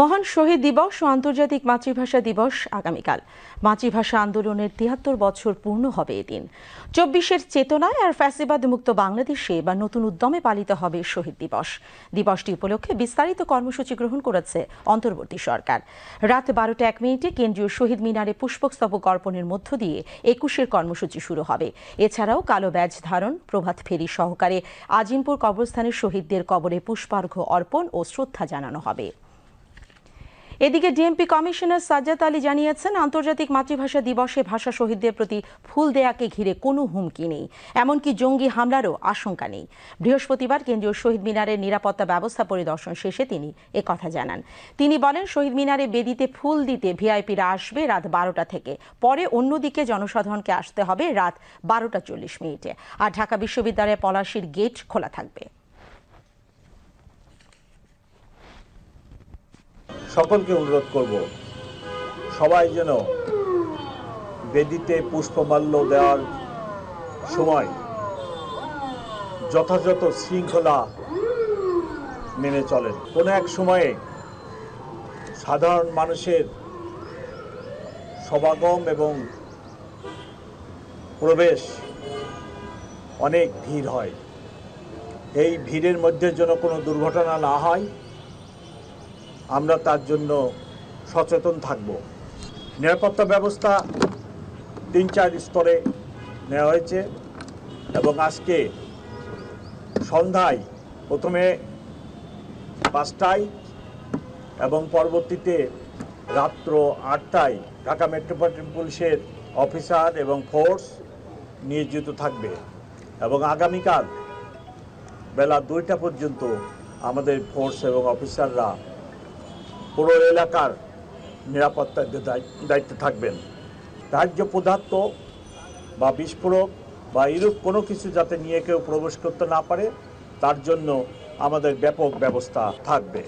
মহান শহীদ দিবস ও আন্তর্জাতিক মাতৃভাষা দিবস আগামীকাল। মাতৃভাষা আন্দোলনের তিয়াত্তর বছর পূর্ণ হবে এদিন। চব্বিশের চেতনায় আর ফ্যাসিবাদ মুক্ত বাংলাদেশে বা নতুন উদ্যমে পালিত হবে শহীদ দিবস। দিবসটি উপলক্ষে বিস্তারিত কর্মসূচি গ্রহণ করেছে অন্তর্বর্তী সরকার। রাত বারোটা এক মিনিটে কেন্দ্রীয় শহীদ মিনারে পুষ্পস্তবক অর্পণের মধ্য দিয়ে একুশের কর্মসূচি শুরু হবে। এছাড়াও কালো ব্যাজ ধারণ, প্রভাত ফেরি সহকারে আজিমপুর কবরস্থানের শহীদদের কবরে পুষ্পার্ঘ্য অর্পণ ও শ্রদ্ধা জানানো হবে। এদিকে ডিএমপি কমিশনার সাজ্জাদ আলী জানিয়েছেন, আন্তর্জাতিক মাতৃভাষা দিবসে ভাষা শহীদদের প্রতি ফুল দেয়াকে ঘিরে কোনো হুমকি নেই। এমনকি জঙ্গি হামলারও আশঙ্কা নেই। বৃহস্পতিবার কেন্দ্রীয় শহীদ মিনারের নিরাপত্তা ব্যবস্থা পরিদর্শন শেষে তিনি একথা জানান। তিনি বলেন, শহীদ মিনারে বেদিতে ফুল দিতে ভিআইপিরা আসবে রাত বারোটা থেকে। পরে অন্যদিকে জনসাধারণকে আসতে হবে রাত বারোটা চল্লিশ মিনিটে। আর ঢাকা বিশ্ববিদ্যালয়ের পলাশির গেট খোলা থাকবে। সকলকে অনুরোধ করব, সবাই যেন বেদিতে পুষ্পমাল্য দেওয়ার সময় যথাযথ শৃঙ্খলা মেনে চলেন। কোনো এক সময়ে সাধারণ মানুষের সমাগম এবং প্রবেশ অনেক ভিড় হয়। এই ভিড়ের মধ্যে যেন কোনো দুর্ঘটনা না হয় আমরা তার জন্য সচেতন থাকব। নিরাপত্তা ব্যবস্থা তিন চার স্তরে নেওয়া হয়েছে এবং আজকে সন্ধ্যায় প্রথমে পাঁচটায় এবং পরবর্তীতে রাত্র আটটায় ঢাকা মেট্রোপলিটন পুলিশের অফিসার এবং ফোর্স নিয়োজিত থাকবে এবং আগামীকাল বেলা দুইটা পর্যন্ত আমাদের ফোর্স এবং অফিসাররা পুরো এলাকার নিরাপত্তার দায়- দায়িত্বে থাকবেন। দাহ্য পদার্থ বা বিস্ফোরক বা এরূপ কোনো কিছু যাতে নিয়ে কেউ প্রবেশ করতে না পারে, তার জন্য আমাদের ব্যাপক ব্যবস্থা থাকবে।